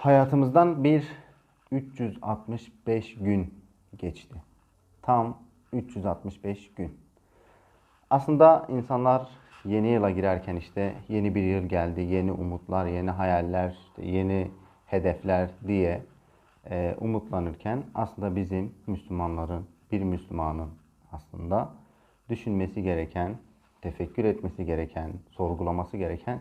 Hayatımızdan bir 365 gün geçti. Tam 365 gün. Aslında insanlar yeni yıla girerken işte yeni bir yıl geldi, yeni umutlar, yeni hayaller, işte yeni hedefler diye e, umutlanırken aslında bizim Müslümanların, bir Müslümanın aslında düşünmesi gereken, tefekkür etmesi gereken, sorgulaması gereken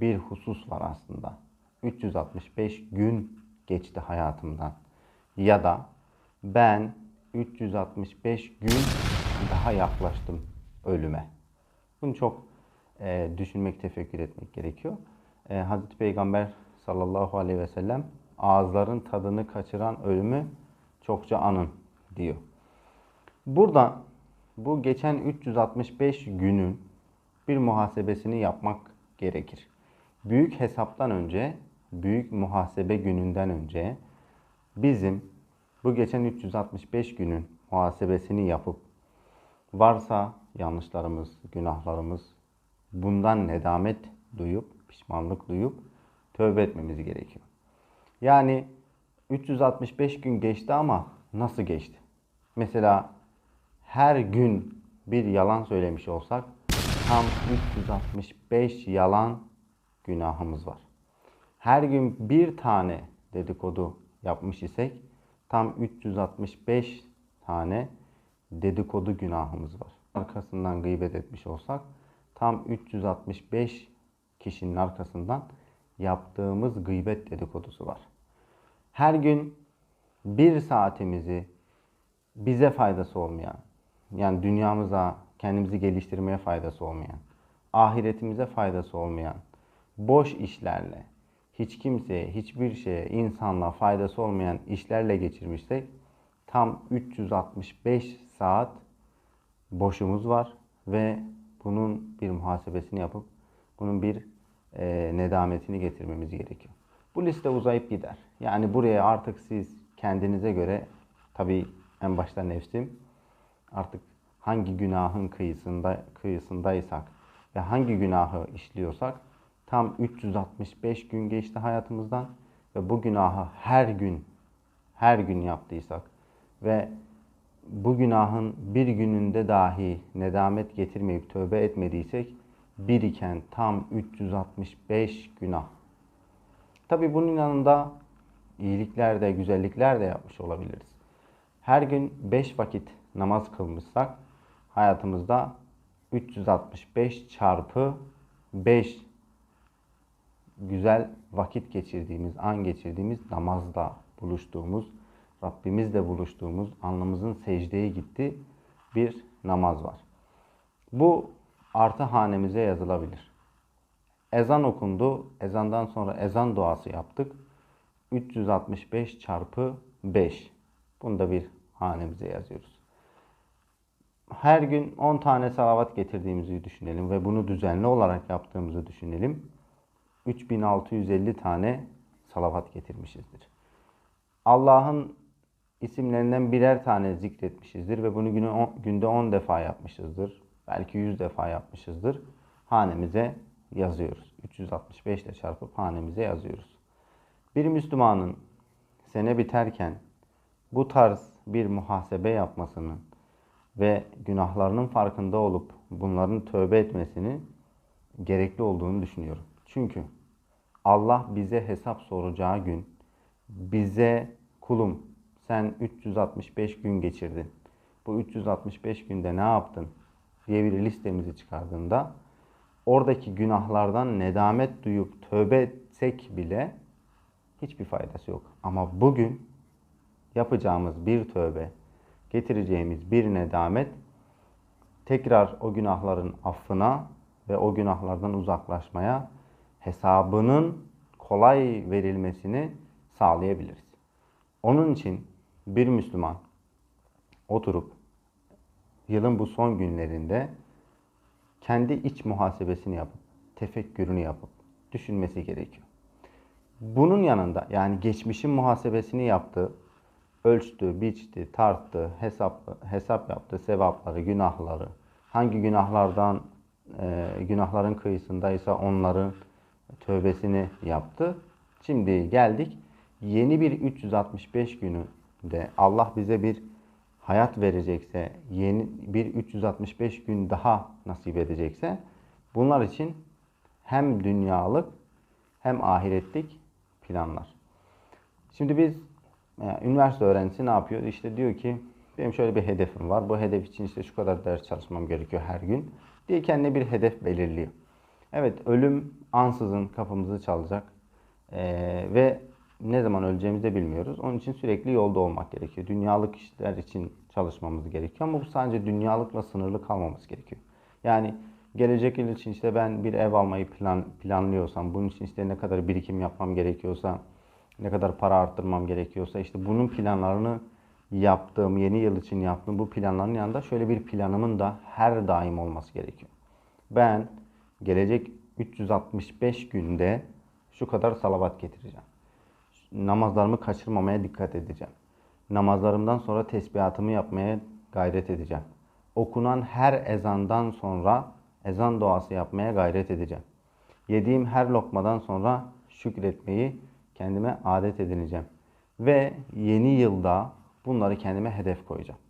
bir husus var aslında. 365 gün geçti hayatımdan. Ya da ben 365 gün daha yaklaştım ölüme. Bunu çok e, düşünmek, tefekkür etmek gerekiyor. E, Hazreti Peygamber sallallahu aleyhi ve sellem ağızların tadını kaçıran ölümü çokça anın diyor. Burada bu geçen 365 günün bir muhasebesini yapmak gerekir. Büyük hesaptan önce, büyük muhasebe gününden önce bizim bu geçen 365 günün muhasebesini yapıp varsa yanlışlarımız, günahlarımız bundan nedamet duyup, pişmanlık duyup tövbe etmemiz gerekiyor. Yani 365 gün geçti ama nasıl geçti? Mesela her gün bir yalan söylemiş olsak tam 365 yalan günahımız var. Her gün bir tane dedikodu yapmış isek tam 365 tane dedikodu günahımız var. Arkasından gıybet etmiş olsak tam 365 kişinin arkasından yaptığımız gıybet dedikodusu var. Her gün bir saatimizi bize faydası olmayan, yani dünyamıza, kendimizi geliştirmeye faydası olmayan, ahiretimize faydası olmayan, boş işlerle, hiç kimseye, hiçbir şeye, insanla faydası olmayan işlerle geçirmişsek tam 365 saat boşumuz var ve bunun bir muhasebesini yapıp bunun bir e, nedametini getirmemiz gerekiyor. Bu liste uzayıp gider. Yani buraya artık siz kendinize göre tabii en başta nefsim artık hangi günahın kıyısında kıyısındaysak ve hangi günahı işliyorsak tam 365 gün geçti hayatımızdan ve bu günahı her gün her gün yaptıysak ve bu günahın bir gününde dahi nedamet getirmeyip tövbe etmediysek biriken tam 365 günah. Tabi bunun yanında iyilikler de güzellikler de yapmış olabiliriz. Her gün 5 vakit namaz kılmışsak hayatımızda 365 çarpı 5 güzel vakit geçirdiğimiz, an geçirdiğimiz namazda buluştuğumuz, Rabbimizle buluştuğumuz, alnımızın secdeye gitti bir namaz var. Bu artı hanemize yazılabilir. Ezan okundu. Ezandan sonra ezan duası yaptık. 365 çarpı 5. Bunu da bir hanemize yazıyoruz. Her gün 10 tane salavat getirdiğimizi düşünelim ve bunu düzenli olarak yaptığımızı düşünelim. 3650 tane salavat getirmişizdir. Allah'ın isimlerinden birer tane zikretmişizdir ve bunu günde 10 defa yapmışızdır. Belki 100 defa yapmışızdır. Hanemize yazıyoruz. 365 ile çarpıp hanemize yazıyoruz. Bir Müslümanın sene biterken bu tarz bir muhasebe yapmasının ve günahlarının farkında olup bunların tövbe etmesini gerekli olduğunu düşünüyorum. Çünkü Allah bize hesap soracağı gün bize kulum sen 365 gün geçirdin. Bu 365 günde ne yaptın diye bir listemizi çıkardığında oradaki günahlardan nedamet duyup tövbe etsek bile hiçbir faydası yok. Ama bugün yapacağımız bir tövbe, getireceğimiz bir nedamet tekrar o günahların affına ve o günahlardan uzaklaşmaya hesabının kolay verilmesini sağlayabiliriz. Onun için bir Müslüman oturup yılın bu son günlerinde kendi iç muhasebesini yapıp, tefekkürünü yapıp düşünmesi gerekiyor. Bunun yanında yani geçmişin muhasebesini yaptı, ölçtü, biçti, tarttı, hesap hesap yaptı, sevapları, günahları, hangi günahlardan e, günahların kıyısındaysa onların tövbesini yaptı. Şimdi geldik yeni bir 365 gününde Allah bize bir hayat verecekse, yeni bir 365 gün daha nasip edecekse bunlar için hem dünyalık hem ahiretlik planlar. Şimdi biz yani üniversite öğrencisi ne yapıyor? İşte diyor ki benim şöyle bir hedefim var. Bu hedef için işte şu kadar ders çalışmam gerekiyor her gün diye kendine bir hedef belirliyor. Evet ölüm ansızın kapımızı çalacak ee, ve ne zaman öleceğimizi de bilmiyoruz. Onun için sürekli yolda olmak gerekiyor. Dünyalık işler için çalışmamız gerekiyor ama bu sadece dünyalıkla sınırlı kalmamız gerekiyor. Yani gelecek yıl için işte ben bir ev almayı plan, planlıyorsam, bunun için işte ne kadar birikim yapmam gerekiyorsa, ne kadar para arttırmam gerekiyorsa işte bunun planlarını yaptığım, yeni yıl için yaptığım bu planların yanında şöyle bir planımın da her daim olması gerekiyor. Ben gelecek 365 günde şu kadar salavat getireceğim. Namazlarımı kaçırmamaya dikkat edeceğim. Namazlarımdan sonra tesbihatımı yapmaya gayret edeceğim. Okunan her ezandan sonra ezan duası yapmaya gayret edeceğim. Yediğim her lokmadan sonra şükretmeyi kendime adet edineceğim. Ve yeni yılda bunları kendime hedef koyacağım.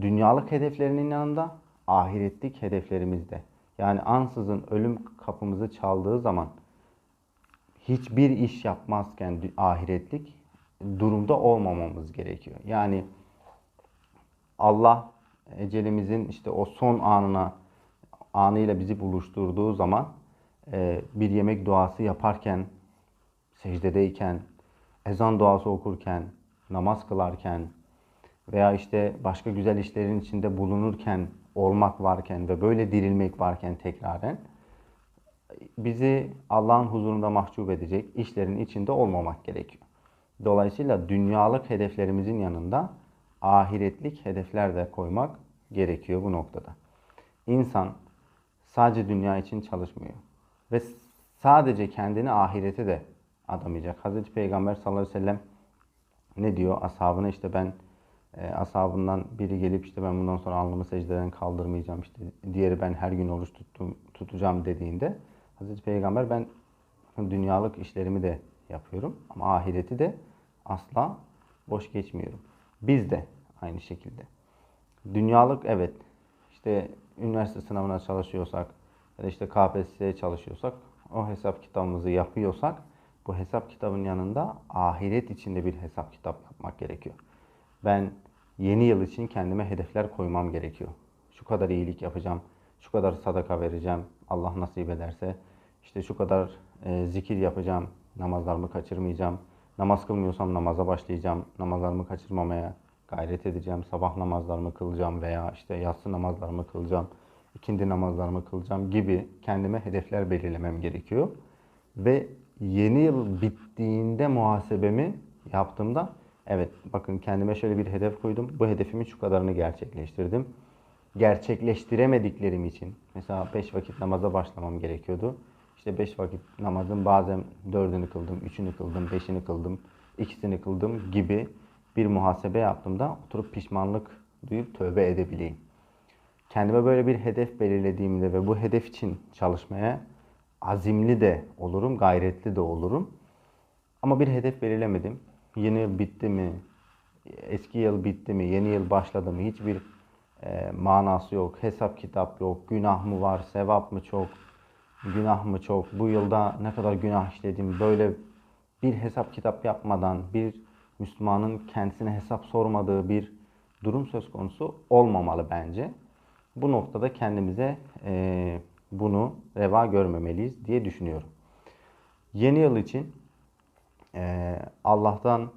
Dünyalık hedeflerinin yanında ahiretlik hedeflerimizde. Yani ansızın ölüm kapımızı çaldığı zaman hiçbir iş yapmazken ahiretlik durumda olmamamız gerekiyor. Yani Allah ecelimizin işte o son anına anıyla bizi buluşturduğu zaman e, bir yemek duası yaparken, secdedeyken, ezan duası okurken, namaz kılarken veya işte başka güzel işlerin içinde bulunurken, olmak varken ve böyle dirilmek varken tekraren bizi Allah'ın huzurunda mahcup edecek işlerin içinde olmamak gerekiyor. Dolayısıyla dünyalık hedeflerimizin yanında ahiretlik hedefler de koymak gerekiyor bu noktada. İnsan sadece dünya için çalışmıyor ve sadece kendini ahirete de adamayacak. Hazreti Peygamber sallallahu aleyhi ve sellem ne diyor? Ashabına işte ben e, ashabından biri gelip işte ben bundan sonra alnımı secdeden kaldırmayacağım işte diğeri ben her gün oruç tuttum, tutacağım dediğinde Hazreti Peygamber ben dünyalık işlerimi de yapıyorum ama ahireti de asla boş geçmiyorum. Biz de aynı şekilde. Dünyalık evet işte üniversite sınavına çalışıyorsak ya da işte KPSS'ye çalışıyorsak o hesap kitabımızı yapıyorsak bu hesap kitabın yanında ahiret içinde bir hesap kitap yapmak gerekiyor. Ben yeni yıl için kendime hedefler koymam gerekiyor. Şu kadar iyilik yapacağım, şu kadar sadaka vereceğim, Allah nasip ederse. İşte şu kadar e, zikir yapacağım, namazlarımı kaçırmayacağım. Namaz kılmıyorsam namaza başlayacağım, namazlarımı kaçırmamaya gayret edeceğim. Sabah namazlarımı kılacağım veya işte yatsı namazlarımı kılacağım, ikindi namazlarımı kılacağım gibi kendime hedefler belirlemem gerekiyor. Ve yeni yıl bittiğinde muhasebemi yaptığımda evet bakın kendime şöyle bir hedef koydum. Bu hedefimin şu kadarını gerçekleştirdim. Gerçekleştiremediklerim için mesela 5 vakit namaza başlamam gerekiyordu. İşte 5 vakit namazın bazen 4'ünü kıldım, 3'ünü kıldım, 5'ini kıldım, ikisini kıldım gibi bir muhasebe yaptığımda oturup pişmanlık duyup tövbe edebileyim. Kendime böyle bir hedef belirlediğimde ve bu hedef için çalışmaya azimli de olurum, gayretli de olurum. Ama bir hedef belirlemedim. Yeni yıl bitti mi? Eski yıl bitti mi? Yeni yıl başladı mı? Hiçbir e, manası yok. Hesap kitap yok. Günah mı var? Sevap mı çok? Günah mı çok? Bu yılda ne kadar günah işledim? Böyle bir hesap kitap yapmadan, bir Müslümanın kendisine hesap sormadığı bir durum söz konusu olmamalı bence. Bu noktada kendimize e, bunu reva görmemeliyiz diye düşünüyorum. Yeni yıl için e, Allah'tan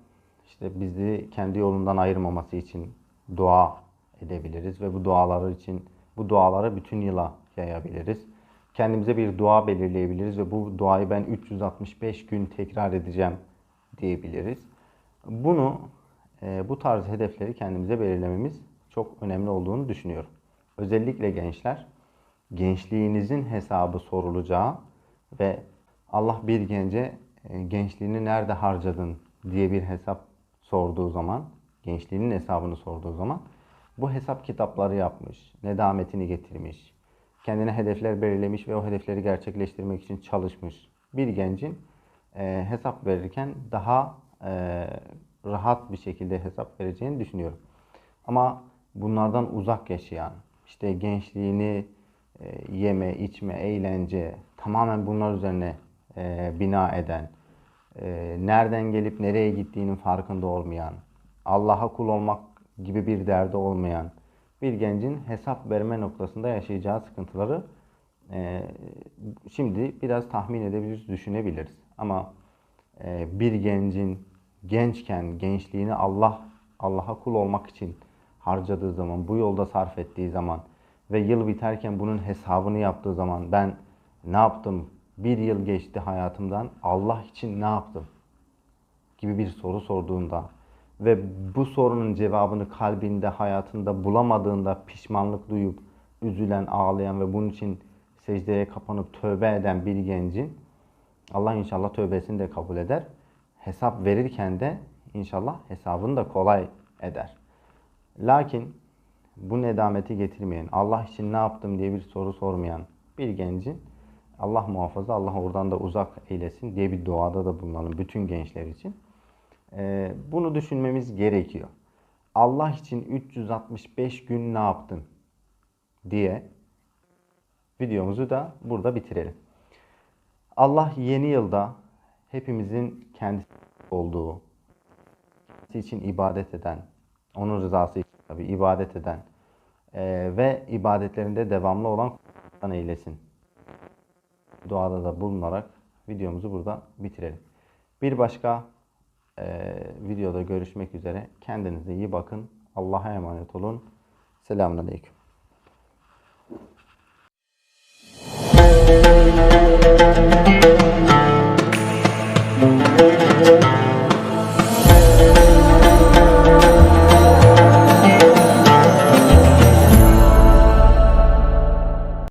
işte bizi kendi yolundan ayırmaması için dua edebiliriz ve bu duaları için bu duaları bütün yıla yayabiliriz. Kendimize bir dua belirleyebiliriz ve bu duayı ben 365 gün tekrar edeceğim diyebiliriz. Bunu e, bu tarz hedefleri kendimize belirlememiz çok önemli olduğunu düşünüyorum. Özellikle gençler gençliğinizin hesabı sorulacağı ve Allah bir gence gençliğini nerede harcadın diye bir hesap sorduğu zaman, gençliğinin hesabını sorduğu zaman bu hesap kitapları yapmış, nedametini getirmiş, kendine hedefler belirlemiş ve o hedefleri gerçekleştirmek için çalışmış bir gencin e, hesap verirken daha e, rahat bir şekilde hesap vereceğini düşünüyorum. Ama bunlardan uzak yaşayan, işte gençliğini e, yeme, içme, eğlence tamamen bunlar üzerine e, bina eden, e, nereden gelip nereye gittiğinin farkında olmayan, Allah'a kul olmak gibi bir derdi olmayan bir gencin hesap verme noktasında yaşayacağı sıkıntıları e, şimdi biraz tahmin edebiliriz, düşünebiliriz. Ama e, bir gencin gençken gençliğini Allah Allah'a kul olmak için harcadığı zaman, bu yolda sarf ettiği zaman ve yıl biterken bunun hesabını yaptığı zaman ben ne yaptım? Bir yıl geçti hayatımdan. Allah için ne yaptım? gibi bir soru sorduğunda ve bu sorunun cevabını kalbinde, hayatında bulamadığında pişmanlık duyup üzülen, ağlayan ve bunun için secdeye kapanıp tövbe eden bir gencin Allah inşallah tövbesini de kabul eder. Hesap verirken de inşallah hesabını da kolay eder. Lakin bu nedameti getirmeyen, Allah için ne yaptım diye bir soru sormayan bir gencin Allah muhafaza, Allah oradan da uzak eylesin diye bir duada da bulunalım bütün gençler için. Ee, bunu düşünmemiz gerekiyor. Allah için 365 gün ne yaptın diye videomuzu da burada bitirelim. Allah yeni yılda hepimizin kendisi olduğu, kendisi için ibadet eden, onun rızası için tabi ibadet eden e, ve ibadetlerinde devamlı olan eylesin. Duada da bulunarak videomuzu burada bitirelim. Bir başka e, videoda görüşmek üzere. Kendinize iyi bakın. Allah'a emanet olun. Selamun Aleyküm.